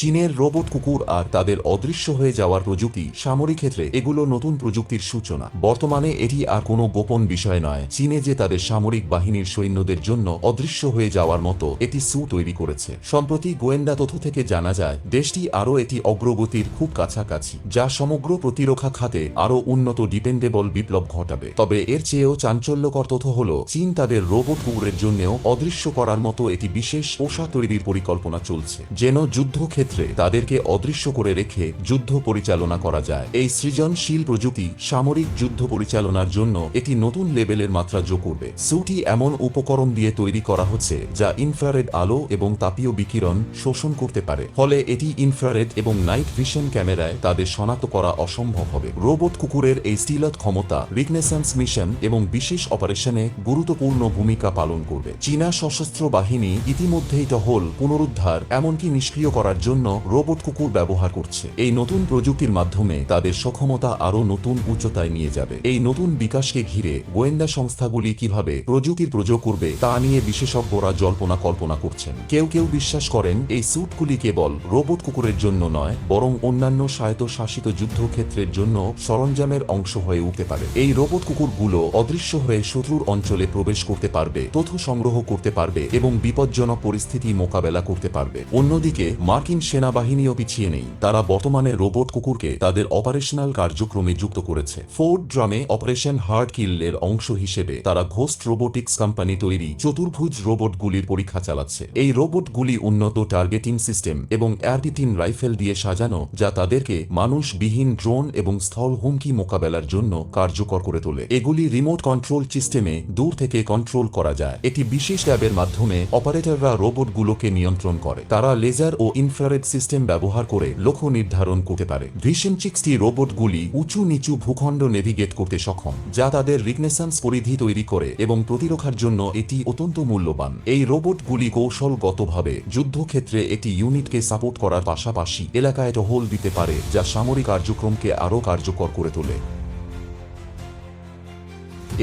চীনের রোবট কুকুর আর তাদের অদৃশ্য হয়ে যাওয়ার প্রযুক্তি সামরিক ক্ষেত্রে এগুলো নতুন প্রযুক্তির সূচনা। বর্তমানে এটি আর কোনো গোপন বিষয় নয়। চীনে যে তাদের সামরিক বাহিনীর সৈন্যদের জন্য অদৃশ্য হয়ে যাওয়ার মতো এটি সু তৈরি করেছে। সম্প্রতি গোয়েন্দা তথ্য থেকে জানা যায়, দেশটি আরও এটি অগ্রগতির খুব কাছাকাছি, যা সমগ্র প্রতিরক্ষা খাতে আরও উন্নত ডিপেন্ডেবল বিপ্লব ঘটাবে। তবে এর চেয়েও চাঞ্চল্যকর তথ্য হল, চীন তাদের রোবট কুকুরের জন্যও অদৃশ্য করার মতো এটি বিশেষ পোষা তৈরির পরিকল্পনা চলছে, যেন যুদ্ধক্ষেত্রে তাদেরকে অদৃশ্য করে রেখে যুদ্ধ পরিচালনা করা যায়। এই সৃজনশীল প্রযুক্তি সামরিক যুদ্ধ পরিচালনার জন্য এটি নতুন লেভেলের মাত্রা যোগ করবে। সুটি এমন উপকরণ দিয়ে তৈরি করা হচ্ছে যা ইনফ্রারেড আলো এবং তাপীয় বিকিরণ শোষণ করতে পারে। ফলে এটি ইনফ্রারেড এবং নাইট ভিশন ক্যামেরায় তাদের শনাক্ত করা অসম্ভব হবে। রোবট কুকুরের এই স্টিলত ক্ষমতা রিকনেসান্স মিশন এবং বিশেষ অপারেশনে গুরুত্বপূর্ণ ভূমিকা পালন করবে। চীনা সশস্ত্র বাহিনী ইতিমধ্যেই টহল পুনরুদ্ধার, এমনকি নিষ্ক্রিয় করার জন্য রোবট কুকুর ব্যবহার করছে। এই নতুন প্রযুক্তির মাধ্যমে তাদের সক্ষমতা আরও নতুন উচ্চতায় নিয়ে যাবে। এই নতুন বিকাশকে ঘিরে গোয়েন্দা সংস্থাগুলি কীভাবে প্রযুক্তির প্রযোগ করবে তা নিয়ে বিশেষজ্ঞরা জল্পনা কল্পনা করছেন। কেউ কেউ বিশ্বাস করেন, এই স্যুটগুলি কেবল রোবট কুকুরের জন্য নয়, বরং অন্যান্য স্বায়ত্তশাসিত যুদ্ধক্ষেত্রের জন্য সরঞ্জামের অংশ হয়ে উঠতে পারে। এই রোবট কুকুরগুলো অদৃশ্য হয়ে শত্রুর অঞ্চলে প্রবেশ করতে পারবে, তথ্য সংগ্রহ করতে পারবে এবং বিপজ্জনক পরিস্থিতি মোকাবেলা করতে পারবে। অন্যদিকে, মার্কিন সেনাবাহিনীও পিছিয়ে নেই। তারা বর্তমানে রোবট কুকুরকে তাদের অপারেশনাল কার্যক্রমে যুক্ত করেছে। ফোর্ড ড্রামে অপারেশন হার্ড কিলের অংশ হিসেবে তারা ঘোস্ট রোবোটিক্স কোম্পানি তৈরি চতুর্ভুজ রোবটগুলির পরীক্ষা চালাচ্ছে। এই রোবটগুলি উন্নত টার্গেটিং সিস্টেম এবং এয়ারটিটিন রাইফেল দিয়ে সাজানো, যা তাদেরকে মানুষবিহীন ড্রোন এবং স্থল হুমকি মোকাবেলার জন্য কার্যকর করে তোলে। এগুলি রিমোট কন্ট্রোল সিস্টেমে দূর থেকে কন্ট্রোল করা যায়। এটি বিশেষ ট্যাবের মাধ্যমে অপারেটররা রোবটগুলোকে নিয়ন্ত্রণ করে। তারা লেজার ও ইনফ্রারেড সিস্টেম ব্যবহার করে লক্ষ্য নির্ধারণ করতে পারে। ভিশন সিক্সটি রোবটগুলি উঁচু নিচু ভূখণ্ড নেভিগেট করতে সক্ষম, যা তাদের রিকনেসান্স পরিধি তৈরি করে এবং প্রতিরক্ষার জন্য এটি অত্যন্ত মূল্যবান। এই রোবটগুলি কৌশলগতভাবে যুদ্ধক্ষেত্রে একটি ইউনিটকে সাপোর্ট করার পাশাপাশি এলাকায় টহল দিতে পারে, যা সামরিক কার্যক্রমকে আরও কার্যকর করে তোলে।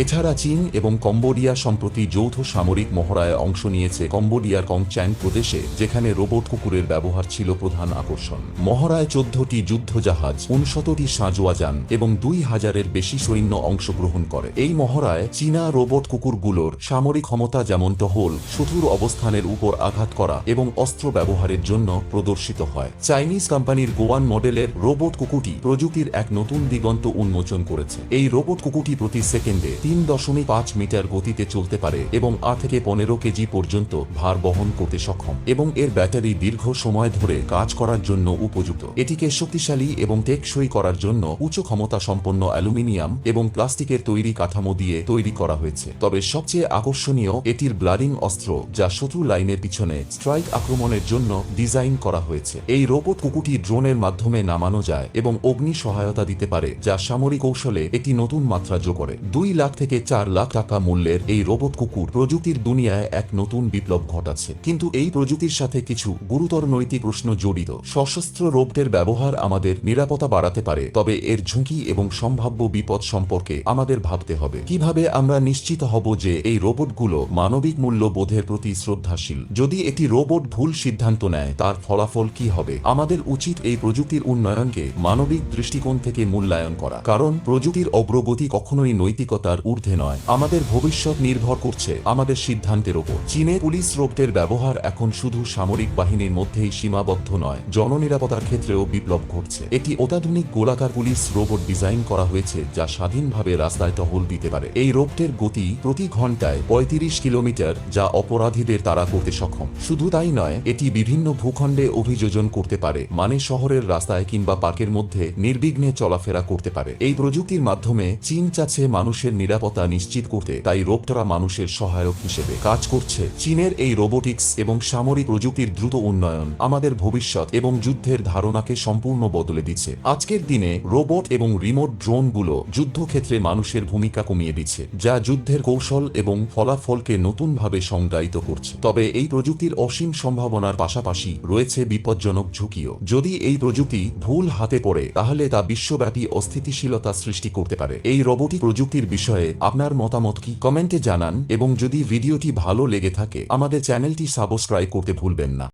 এছাড়া চীন এবং কম্বোডিয়া সম্প্রতি যৌথ সামরিক মহড়ায় অংশ নিয়েছে কম্বোডিয়ার কংচ্যাং প্রদেশে, যেখানে রোবট কুকুরের ব্যবহার ছিল প্রধান আকর্ষণ। মহড়ায় চোদ্দটি যুদ্ধজাহাজ, উনশতটি সাঁজোয়া যান এবং দুই হাজারের বেশি সৈন্য অংশগ্রহণ করে। এই মহড়ায় চীনা রোবট কুকুরগুলোর সামরিক ক্ষমতা যেমন টহল শত্রুর অবস্থানের উপর আঘাত করা এবং অস্ত্র ব্যবহারের জন্য প্রদর্শিত হয়। চাইনিজ কোম্পানির গোয়ান মডেলের রোবট কুকুরটি প্রযুক্তির এক নতুন দিগন্ত উন্মোচন করেছে। এই রোবট কুকুরটি প্রতি সেকেন্ডে তিন দশমিক পাঁচ মিটার গতিতে চলতে পারে এবং আট থেকে পনেরো কেজি পর্যন্ত ভার বহন করতে সক্ষম এবং এর ব্যাটারি দীর্ঘ সময় ধরে কাজ করার জন্য উপযুক্ত। এটিকে শক্তিশালী এবং টেকসই করার জন্য উচ্চ ক্ষমতা সম্পন্ন অ্যালুমিনিয়াম এবং প্লাস্টিকের তৈরি কাঠামো দিয়ে তৈরি করা হয়েছে। তবে সবচেয়ে আকর্ষণীয় এটির ব্লাডিং অস্ত্র যা শত্রু লাইনের পিছনে স্ট্রাইক আক্রমণের জন্য ডিজাইন করা হয়েছে। এই রোবট কুকুরটি ড্রোনের মাধ্যমে নামানো যায় এবং অগ্নি সহায়তা দিতে পারে যা সামরিক কৌশলে একটি নতুন মাত্রা যোগ করে। দুই লাখ থেকে চার লাখ টাকা মূল্যের এই রোবট কুকুর প্রযুক্তির দুনিয়ায় এক নতুন বিপ্লব ঘটাচ্ছে। কিন্তু এই প্রযুক্তির সাথে কিছু গুরুতর নৈতিক প্রশ্ন জড়িত। সশস্ত্র রোবটের ব্যবহার আমাদের নিরাপত্তা বাড়াতে পারে, তবে এর ঝুঁকি এবং সম্ভাব্য বিপদ সম্পর্কে আমাদের ভাবতে হবে। কীভাবে আমরা নিশ্চিত হব যে এই রোবটগুলো মানবিক মূল্যবোধের প্রতি শ্রদ্ধাশীল? যদি একটি রোবট ভুল সিদ্ধান্ত নেয়, তার ফলাফল কি হবে? আমাদের উচিত এই প্রযুক্তির উন্নয়নকে মানবিক দৃষ্টিকোণ থেকে মূল্যায়ন করা। কারণ প্রযুক্তির অগ্রগতি কখনোই নৈতিকতার ঊর্ধ্বে নয়। আমাদের ভবিষ্যৎ নির্ভর করছে আমাদের সিদ্ধান্তের ওপর। চীনে পুলিশ রোবটের ব্যবহার এখন শুধু সামরিক বাহিনীর মধ্যেই সীমাবদ্ধ নয়, জননিরাপত্তার ক্ষেত্রেও বিপ্লব ঘটছে। একটি অত্যাধুনিক গোলাকার পুলিশ রোবট ডিজাইন করা হয়েছে যা স্বাধীনভাবে রাস্তায় টহল দিতে পারে। এই রোবটের গতি প্রতি ঘন্টায় পঁয়ত্রিশ কিলোমিটার, যা অপরাধীদের তাড়া করতে সক্ষম। শুধু তাই নয়, এটি বিভিন্ন ভূখণ্ডে অভিযোজন করতে পারে মানে শহরের রাস্তায় কিংবা পার্কের মধ্যে নির্বিঘ্নে চলাফেরা করতে পারে। এই প্রযুক্তির মাধ্যমে চীন চাচ্ছে মানুষের নিরাপত্তা নিশ্চিত করতে তাই রোবটরা মানুষের সহায়ক হিসেবে কাজ করছে। চীনের এই রোবোটিক্স এবং সামরিক প্রযুক্তির দ্রুত উন্নয়ন আমাদের ভবিষ্যৎ এবং যুদ্ধের ধারণাকে সম্পূর্ণ বদলে দিচ্ছে। আজকের দিনে রোবট এবং রিমোট ড্রোনগুলো যুদ্ধক্ষেত্রে মানুষের ভূমিকা কমিয়ে দিচ্ছে, যা যুদ্ধের কৌশল এবং ফলাফলকে নতুনভাবে সংজ্ঞায়িত করছে। তবে এই প্রযুক্তির অসীম সম্ভাবনার পাশাপাশি রয়েছে বিপজ্জনক ঝুঁকিও। যদি এই প্রযুক্তি ভুল হাতে পড়ে, তাহলে তা বিশ্বব্যাপী অস্থিতিশীলতা সৃষ্টি করতে পারে। এই রোবটিক প্রযুক্তির বিষয়ে আপনার মতামত কি কমেন্টে জানান এবং যদি ভিডিওটি ভালো লেগে থাকে, আমাদের চ্যানেলটি সাবস্ক্রাইব করতে ভুলবেন না।